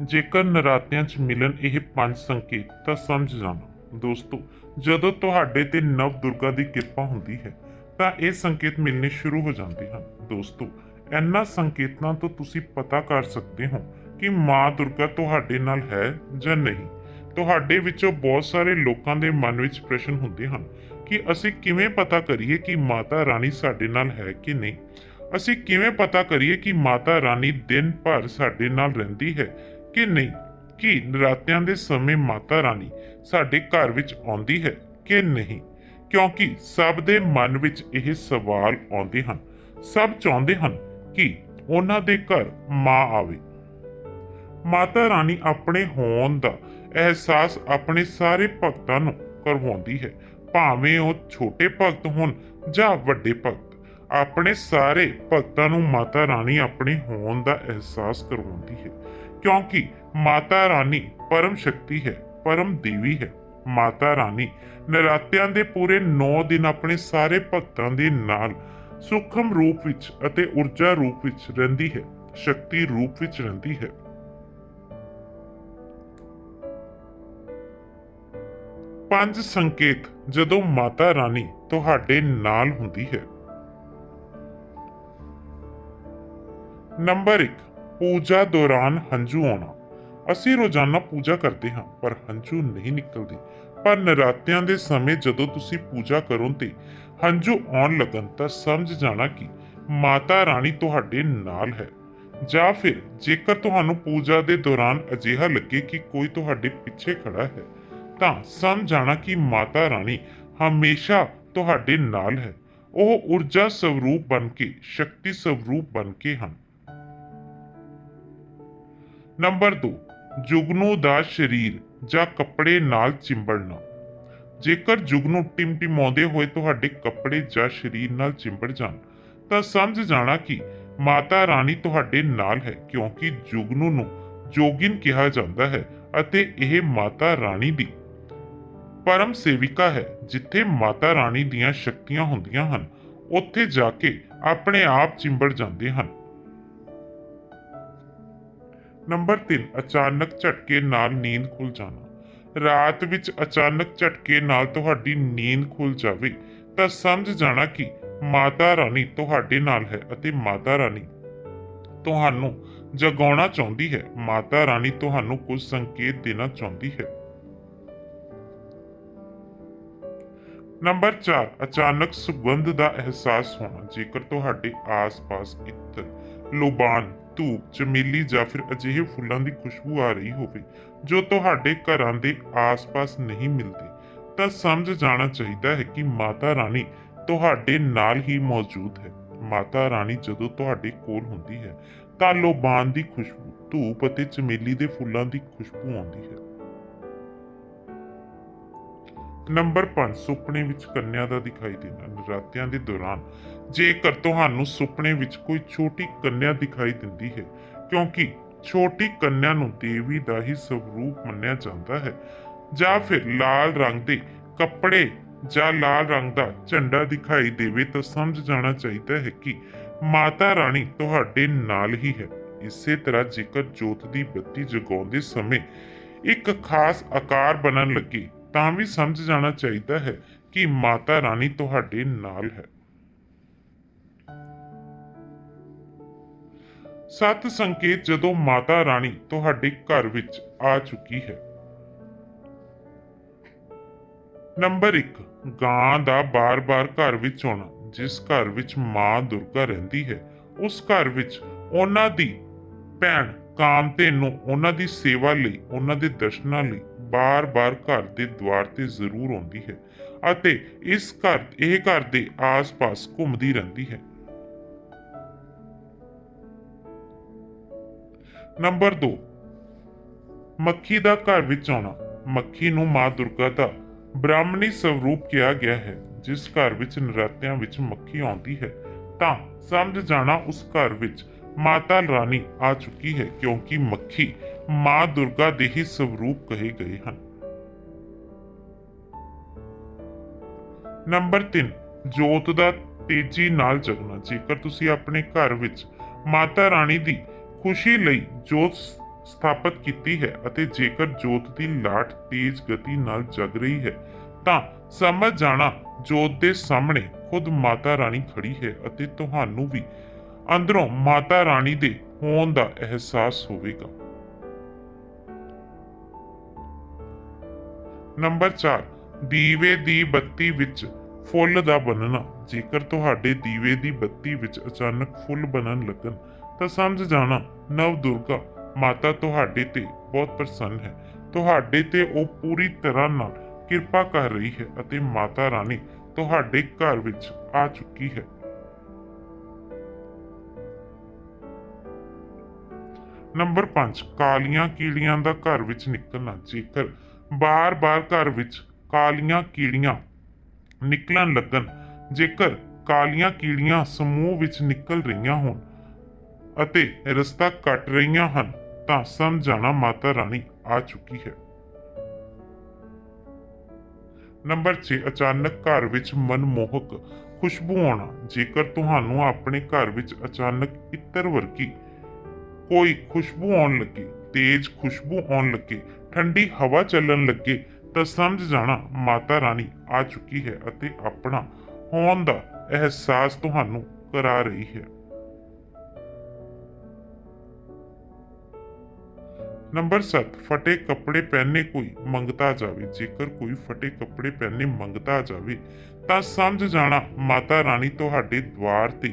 ਜੇਕਰ ਨਰਾਤਿਆਂ 'ਚ ਮਿਲਣ ਇਹ ਪੰਜ ਸੰਕੇਤ, ਤਾਂ ਸਮਝ ਜਾਣਾ। ਦੋਸਤੋ, ਜਦੋਂ ਤੁਹਾਡੇ ਤੇ ਨਵ ਦੁਰਗਾ ਦੀ ਕਿਰਪਾ ਹੁੰਦੀ ਹੈ, ਤਾਂ ਇਹ ਸੰਕੇਤ ਮਿਲਣੇ ਸ਼ੁਰੂ ਹੋ ਜਾਂਦੇ ਹਨ। ਦੋਸਤੋ, ਇਹਨਾਂ ਸੰਕੇਤਾਂ ਤੋਂ ਤੁਸੀਂ ਪਤਾ ਕਰ ਸਕਦੇ ਹੋ ਕਿ ਮਾਂ ਦੁਰਗਾ ਤੁਹਾਡੇ ਨਾਲ ਹੈ ਜਾਂ ਨਹੀਂ। ਤੁਹਾਡੇ ਵਿੱਚੋਂ ਬਹੁਤ ਸਾਰੇ ਲੋਕਾਂ ਦੇ ਮਨ ਵਿੱਚ ਪ੍ਰਸ਼ਨ ਹੁੰਦੇ ਹਨ ਕਿ ਅਸੀਂ ਕਿਵੇਂ ਪਤਾ ਕਰੀਏ ਕਿ ਮਾਤਾ ਰਾਣੀ ਸਾਡੇ ਨਾਲ ਹੈ ਕਿ ਨਹੀਂ? ਅਸੀਂ ਕਿਵੇਂ ਪਤਾ ਕਰੀਏ ਕਿ ਮਾਤਾ ਰਾਣੀ ਦਿਨ ਭਰ ਸਾਡੇ ਨਾਲ ਰਹਿੰਦੀ ਹੈ ਕਿ ਨਹੀਂ? ਕਿ ਨਰਾਤਿਆਂ ਦੇ ਸਮੇਂ ਮਾਤਾ ਰਾਣੀ ਸਾਡੇ ਘਰ ਵਿੱਚ ਆਉਂਦੀ ਹੈ ਕਿ ਨਹੀਂ? ਕਿਉਂਕਿ ਸਭ ਦੇ ਮਨ ਵਿੱਚ ਇਹ ਸਵਾਲ ਆਉਂਦੇ ਹਨ। ਸਭ ਚਾਹੁੰਦੇ ਹਨ ਕਿ ਉਹਨਾਂ ਦੇ ਘਰ ਮਾਂ ਆਵੇ। ਮਾਤਾ ਰਾਣੀ ਆਪਣੇ ਹੋਣ ਦਾ ਅਹਿਸਾਸ ਆਪਣੇ ਸਾਰੇ ਭਗਤਾਂ ਨੂੰ ਕਰਵਾਉਂਦੀ ਹੈ। ਭਾਵੇਂ ਉਹ ਛੋਟੇ ਭਗਤ ਹੋਣ ਜਾਂ ਵੱਡੇ ਭਗਤ। ਆਪਣੇ ਸਾਰੇ ਭਗਤਾਂ ਨੂੰ ਮਾਤਾ ਰਾਣੀ ਆਪਣੇ ਹੋਣ ਦਾ ਅਹਿਸਾਸ ਕਰਵਾਉਂਦੀ ਹੈ। ਕਿਉਂਕਿ ਮਾਤਾ ਰਾਣੀ ਪਰਮ ਸ਼ਕਤੀ ਹੈ, ਪਰਮ ਦੇਵੀ ਹੈ। ਮਾਤਾ ਰਾਣੀ ਨਰਾਤਿਆਂ ਦੇ ਪੂਰੇ 9 ਦਿਨ ਆਪਣੇ ਸਾਰੇ ਭਗਤਾਂ ਦੇ ਨਾਲ ਸੂਖਮ ਰੂਪ ਵਿੱਚ ਅਤੇ ਊਰਜਾ ਰੂਪ ਵਿੱਚ ਰਹਿੰਦੀ ਹੈ, ਸ਼ਕਤੀ ਰੂਪ ਵਿੱਚ ਰਹਿੰਦੀ ਹੈ। ਪੰਜ ਸੰਕੇਤ ਜਦੋਂ ਮਾਤਾ ਰਾਣੀ ਤੁਹਾਡੇ ਨਾਲ ਹੁੰਦੀ ਹੈ। ਨੰਬਰ 1 ਪੂਜਾ ਦੌਰਾਨ ਹੰਝੂ ਆਉਣਾ। ਅਸੀਂ ਰੋਜ਼ਾਨਾ ਪੂਜਾ ਕਰਦੇ ਹਾਂ, ਪਰ ਹੰਝੂ ਨਹੀਂ ਨਿਕਲਦੇ। ਪਰ ਨਰਾਤਿਆਂ ਦੇ ਸਮੇਂ ਜਦੋਂ ਤੁਸੀਂ ਪੂਜਾ ਕਰੋ ਤੇ ਹੰਝੂ ਆਉਣ ਲੱਗਣ ਤਾਂ ਸਮਝ ਜਾਣਾ ਕਿ ਮਾਤਾ ਰਾਣੀ ਤੁਹਾਡੇ ਨਾਲ ਹੈ। ਜਾਂ ਫਿਰ ਜੇਕਰ ਤੁਹਾਨੂੰ ਪੂਜਾ ਦੇ ਦੌਰਾਨ ਅਜਿਹਾ ਲੱਗੇ ਕਿ ਕੋਈ ਤੁਹਾਡੇ ਪਿੱਛੇ ਖੜਾ ਹੈ, ਤਾਂ ਸਮਝ ਜਾਣਾ ਕਿ ਮਾਤਾ ਰਾਣੀ ਹਮੇਸ਼ਾ ਤੁਹਾਡੇ ਨਾਲ ਹੈ। ਉਹ ਊਰਜਾ ਸਵਰੂਪ ਬਣ ਕੇ, ਸ਼ਕਤੀ ਸਵਰੂਪ ਬਣ ਕੇ ਹਨ। ਨੰਬਰ 2 ਜੁਗਨੂ ਦਾ ਸਰੀਰ ਜਾਂ ਕੱਪੜੇ ਨਾਲ ਚਿੰਬੜਨਾ। ਜੇਕਰ ਜੁਗਨੂ ਟਿਮਟਿਮਾਉਂਦੇ ਹੋਏ ਤੁਹਾਡੇ ਕੱਪੜੇ ਜਾਂ ਸਰੀਰ ਨਾਲ ਚਿੰਬੜ ਜਾਣ, ਤਾਂ ਸਮਝ ਜਾਣਾ ਕਿ ਮਾਤਾ ਰਾਣੀ ਤੁਹਾਡੇ ਨਾਲ ਹੈ, ਕਿਉਂਕਿ ਜੁਗਨੂ ਨੂੰ ਜੋਗਿਨ ਕਿਹਾ ਜਾਂਦਾ ਹੈ ਅਤੇ ਇਹ ਮਾਤਾ ਰਾਣੀ ਦੀ ਪਰਮ ਸੇਵਿਕਾ ਹੈ, ਜਿੱਥੇ ਮਾਤਾ ਰਾਣੀ ਦੀਆਂ ਸ਼ਕਤੀਆਂ ਹੁੰਦੀਆਂ ਹਨ। ਉੱਥੇ ਜਾ ਕੇ ਆਪਣੇ ਆਪ ਚਿੰਬੜ ਜਾਂਦੇ ਹਨ। ਨੰਬਰ 3 ਅਚਾਨਕ ਝਟਕੇ ਨਾਲ ਨੀਂਦ ਖੁੱਲ ਜਾਣਾ। ਰਾਤ ਵਿੱਚ ਅਚਾਨਕ ਝਟਕੇ ਨਾਲ ਤੁਹਾਡੀ ਨੀਂਦ ਖੁੱਲ ਜਾਵੇ, ਤਾਂ ਸਮਝ ਜਾਣਾ ਕਿ ਮਾਤਾ ਰਾਣੀ ਤੁਹਾਡੇ ਨਾਲ ਹੈ ਅਤੇ ਮਾਤਾ ਰਾਣੀ ਤੁਹਾਨੂੰ ਜਗਾਉਣਾ ਚਾਹੁੰਦੀ ਹੈ। ਮਾਤਾ ਰਾਣੀ ਤੁਹਾਨੂੰ ਕੁਝ ਸੰਕੇਤ ਦੇਣਾ ਚਾਹੁੰਦੀ ਹੈ। ਨੰਬਰ 4 ਅਚਾਨਕ ਸੁਗੰਧ ਦਾ ਅਹਿਸਾਸ ਹੋਣਾ। ਜੇਕਰ ਤੁਹਾਡੇ ਆਸ-ਪਾਸ ਇੱਤਰ ਲੋਬਾਨ, ਧੂਪ, ਚਮੇਲੀ ਜਾਂ ਫਿਰ ਅਜਿਹੇ ਫੁੱਲਾਂ ਦੀ ਖੁਸ਼ਬੂ ਆ ਰਹੀ ਹੋਵੇ, ਜੋ ਤੁਹਾਡੇ ਘਰਾਂ ਦੇ ਆਸ-ਪਾਸ ਨਹੀਂ ਮਿਲਦੇ, ਤਾਂ ਸਮਝ ਜਾਣਾ ਚਾਹੀਦਾ ਹੈ ਕਿ ਮਾਤਾ ਰਾਣੀ ਤੁਹਾਡੇ ਨਾਲ ਹੀ ਮੌਜੂਦ ਹੈ। ਮਾਤਾ ਰਾਣੀ ਜਦੋਂ ਤੁਹਾਡੇ ਕੋਲ ਹੁੰਦੀ ਹੈ, ਤਾਂ ਲੋਬਾਨ ਦੀ ਖੁਸ਼ਬੂ, ਧੂਪ ਅਤੇ ਚਮੇਲੀ ਦੇ ਫੁੱਲਾਂ ਦੀ ਖੁਸ਼ਬੂ ਆਉਂਦੀ ਹੈ। ਨੰਬਰ 5 ਸੁਪਨੇ ਵਿੱਚ ਕੰਨਿਆ ਦਾ ਦਿਖਾਈ ਦੇਣਾ। ਨਰਾਤਿਆਂ ਦੇ ਦੌਰਾਨ ਜੇਕਰ ਤੁਹਾਨੂੰ ਸੁਪਨੇ ਵਿੱਚ ਕੋਈ ਛੋਟੀ ਕੰਨਿਆ ਦਿਖਾਈ ਦਿੰਦੀ ਹੈ, ਕਿਉਂਕਿ ਛੋਟੀ ਕੰਨਿਆ ਨੂੰ ਦੇਵੀ ਦਾ ਹੀ ਸਰੂਪ ਮੰਨਿਆ ਜਾਂਦਾ ਹੈ, ਜਾਂ ਫਿਰ ਲਾਲ ਰੰਗ ਦੇ ਕੱਪੜੇ ਜਾਂ ਲਾਲ ਰੰਗ ਦਾ ਝੰਡਾ ਦਿਖਾਈ ਦੇਵੇ, ਤਾਂ ਸਮਝ ਜਾਣਾ ਚਾਹੀਦਾ ਹੈ ਕਿ ਮਾਤਾ ਰਾਣੀ ਤੁਹਾਡੇ ਨਾਲ ਹੀ ਹੈ। ਇਸੇ ਤਰ੍ਹਾਂ ਜੇਕਰ ਜੋਤ ਦੀ ਬੱਤੀ ਜਗਾਉਂਦੇ ਸਮੇਂ ਇੱਕ ਖਾਸ ਆਕਾਰ ਬਣਨ ਲੱਗੇ ਤਾਂ ਵੀ ਸਮਝ ਜਾਣਾ ਚਾਹੀਦਾ ਹੈ ਕਿ ਮਾਤਾ ਰਾਣੀ ਤੁਹਾਡੇ ਨਾਲ ਹੈ। ਸੱਤ ਸੰਕੇਤ ਜਦੋਂ ਮਾਤਾ ਰਾਣੀ ਤੁਹਾਡੇ ਘਰ ਵਿੱਚ ਆ ਚੁੱਕੀ ਹੈ। ਨੰਬਰ 1 ਗਾਂ ਦਾ ਬਾਰ-ਬਾਰ ਘਰ ਵਿੱਚ ਆਉਣਾ, ਜਿਸ ਘਰ ਵਿੱਚ ਮਾਂ ਦੁਰਗਾ ਰਹਿੰਦੀ ਹੈ, ਉਸ ਘਰ ਵਿੱਚ ਉਹਨਾਂ ਦੀ ਭੈਣ ਕਾਮਤੇ ਨੂੰ ਉਹਨਾਂ ਦੀ ਸੇਵਾ ਲਈ, ਉਹਨਾਂ ਦੇ ਦਰਸ਼ਨਾਂ ਲਈ ਬਾਰ-ਬਾਰ ਘਰ ਦੇ ਦੁਆਰ ਤੇ ਜ਼ਰੂਰ ਆਉਂਦੀ ਹੈ ਅਤੇ ਇਸ ਘਰ, ਇਹ ਘਰ ਦੇ ਆਸ-ਪਾਸ ਘੁੰਮਦੀ ਰਹਿੰਦੀ ਹੈ। ਨੰਬਰ 2 ਮੱਖੀ ਦਾ ਘਰ ਵਿੱਚ ਆਉਣਾ। ਮੱਖੀ ਨੂੰ ਮਾਂ ਦੁਰਗਾ ਦਾ ਬ੍ਰਾਹਮਣੀ ਸਰੂਪ ਕਿਹਾ ਗਿਆ ਹੈ। ਜਿਸ ਘਰ ਵਿੱਚ ਨਰਾਤਿਆਂ ਵਿੱਚ ਮੱਖੀ ਆਉਂਦੀ ਹੈ, ਤਾਂ ਸਮਝ ਜਾਣਾ ਉਸ ਘਰ ਵਿੱਚ ਮਾਤਾ ਰਾਣੀ ਆ ਚੁੱਕੀ ਹੈ ਕਿਉਂਕਿ ਮੱਖੀ ਮਾਂ ਦੁਰਗਾ ਦੇ ਹੀ ਸਵਰੂਪ ਕਹੇ ਗਏ ਹਨ। ਨੰਬਰ 3 ਜੋਤ ਦਾ ਤੇਜ਼ੀ ਨਾਲ ਜਗਣਾ। ਜੇਕਰ ਤੁਸੀਂ ਆਪਣੇ ਘਰ ਵਿੱਚ ਮਾਤਾ ਰਾਣੀ ਦੀ ਖੁਸ਼ੀ ਲਈ ਜੋਤ ਸਥਾਪਿਤ ਕੀਤੀ ਹੈ ਅਤੇ ਜੇਕਰ ਜੋਤ ਦੀ ਲਾਟ ਤੇਜ਼ ਗਤੀ ਨਾਲ ਜਗ ਰਹੀ ਹੈ, ਤਾਂ ਸਮਝ ਜਾਣਾ ਜੋਤ ਦੇ ਸਾਹਮਣੇ ਖੁਦ ਮਾਤਾ ਰਾਣੀ ਖੜੀ ਹੈ ਅਤੇ ਤੁਹਾਨੂੰ ਵੀ ਅੰਦਰੋਂ ਮਾਤਾ ਰਾਣੀ ਦੇ ਹੋਣ ਦਾ ਅਹਿਸਾਸ ਹੋਵੇਗਾ। ਨੰਬਰ 4 ਦੀਵੇ ਦੀ ਬੱਤੀ ਵਿੱਚ ਫੁੱਲ ਦਾ ਬਣਨਾ ਜੇਕਰ ਤੁਹਾਡੇ ਦੀਵੇ ਦੀ ਬੱਤੀ ਵਿੱਚ ਅਚਾਨਕ ਫੁੱਲ ਬਣਨ ਲੱਗਣ, ਤਾਂ ਸਮਝ ਜਾਣਾ, ਨਵ ਦੁਰਗਾ ਮਾਤਾ ਤੁਹਾਡੇ ਤੇ ਬਹੁਤ ਪ੍ਰਸੰਨ ਹੈ। ਤੁਹਾਡੇ ਤੇ ਉਹ ਪੂਰੀ ਤਰ੍ਹਾਂ ਨਾਲ ਕਿਰਪਾ ਕਰ ਰਹੀ ਹੈ ਅਤੇ ਮਾਤਾ ਰਾਣੀ ਤੁਹਾਡੇ ਘਰ ਵਿੱਚ ਆ ਚੁੱਕੀ ਹੈ। ਨੰਬਰ 5 ਕਾਲੀਆਂ ਕੀੜੀਆਂ ਦਾ ਘਰ ਵਿੱਚ ਨਿਕਲਣਾ। ਜੇਕਰ ਬਾਰ-ਬਾਰ ਘਰ ਵਿੱਚ ਕਾਲੀਆਂ ਕੀੜੀਆਂ ਨਿਕਲਣ ਲੱਗਣ। ਜੇਕਰ ਕਾਲੀਆਂ ਕੀੜੀਆਂ ਸਮੂਹ ਵਿੱਚ ਨਿਕਲ ਰਹੀਆਂ ਹੋਣ ਅਤੇ ਰਸਤਾ ਕੱਟ ਰਹੀਆਂ ਹਨ, ਤਾਂ ਸਮਝ ਜਾਣਾ ਮਾਤਾ ਰਾਣੀ ਆ ਚੁੱਕੀ ਹੈ। ਨੰਬਰ 6 ਅਚਾਨਕ ਘਰ ਵਿੱਚ ਮਨਮੋਹਕ ਖੁਸ਼ਬੂ ਆਉਣਾ। ਜੇਕਰ ਤੁਹਾਨੂੰ ਆਪਣੇ ਘਰ ਵਿੱਚ ਅਚਾਨਕ ਇਤਰ ਵਰਗੀ ਕੋਈ ਖੁਸ਼ਬੂ ਆਉਣ ਲੱਗੀ ਤੇਜ਼ ਖੁਸ਼ਬੂ ਆਉਣ ਲੱਗੇ, ਠੰਡੀ ਹਵਾ ਚੱਲਣ ਲੱਗੇ, ਤਾਂ ਸਮਝ ਜਾਣਾ ਮਾਤਾ ਰਾਣੀ ਆ ਚੁੱਕੀ ਹੈ ਅਤੇ ਆਪਣਾ ਹੋਣ ਦਾ ਅਹਿਸਾਸ ਤੁਹਾਨੂੰ ਕਰਾ ਰਹੀ ਹੈ। ਨੰਬਰ 7 ਫਟੇ ਕੱਪੜੇ ਪਹਿਨੇ ਕੋਈ ਮੰਗਤਾ ਜਾਵੇ, ਜੇਕਰ ਕੋਈ ਫਟੇ ਕੱਪੜੇ ਪਹਿਨੇ ਮੰਗਤਾ ਜਾਵੇ, ਤਾਂ ਸਮਝ ਜਾਣਾ ਮਾਤਾ ਰਾਣੀ ਤੁਹਾਡੇ ਦਵਾਰ ਤੇ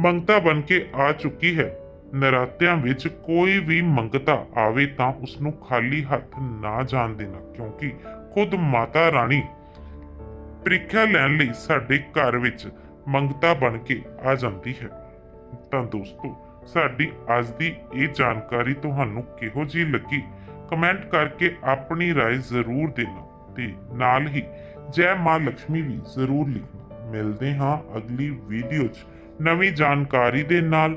ਮੰਗਤਾ ਬਣ ਕੇ ਆ ਚੁੱਕੀ ਹੈ। ਨਰਾਤਿਆਂ ਵਿੱਚ ਕੋਈ ਵੀ ਮੰਗਤਾ ਆਵੇ ਤਾਂ ਉਸ ਨੂੰ ਖਾਲੀ ਹੱਥ ਨਾ ਜਾਣ ਦੇਣਾ, ਕਿਉਂਕਿ ਖੁਦ ਮਾਤਾ ਰਾਣੀ ਪ੍ਰੀਖਿਆ ਲੈਣ ਲਈ ਸਾਡੇ ਘਰ ਵਿੱਚ ਮੰਗਤਾ ਬਣ ਕੇ ਆ ਜਾਂਦੀ ਹੈ। ਤਾਂ ਦੋਸਤੋ, ਸਾਡੀ ਅੱਜ ਦੀ ਇਹ ਜਾਣਕਾਰੀ ਤੁਹਾਨੂੰ ਕਿਹੋ ਜੀ ਲੱਗੀ? ਕਮੈਂਟ ਕਰਕੇ ਆਪਣੀ رائے ਜ਼ਰੂਰ ਦੇਣਾ ਤੇ ਨਾਲ ਹੀ ਜੈ ਮਾਂ ਲక్ష్ਮੀ ਵੀ ਜ਼ਰੂਰ ਲਿਖਣਾ। ਮਿਲਦੇ ਹਾਂ ਅਗਲੀ ਵੀਡੀਓ 'ਚ ਨਵੀਂ ਜਾਣਕਾਰੀ ਦੇ ਨਾਲ।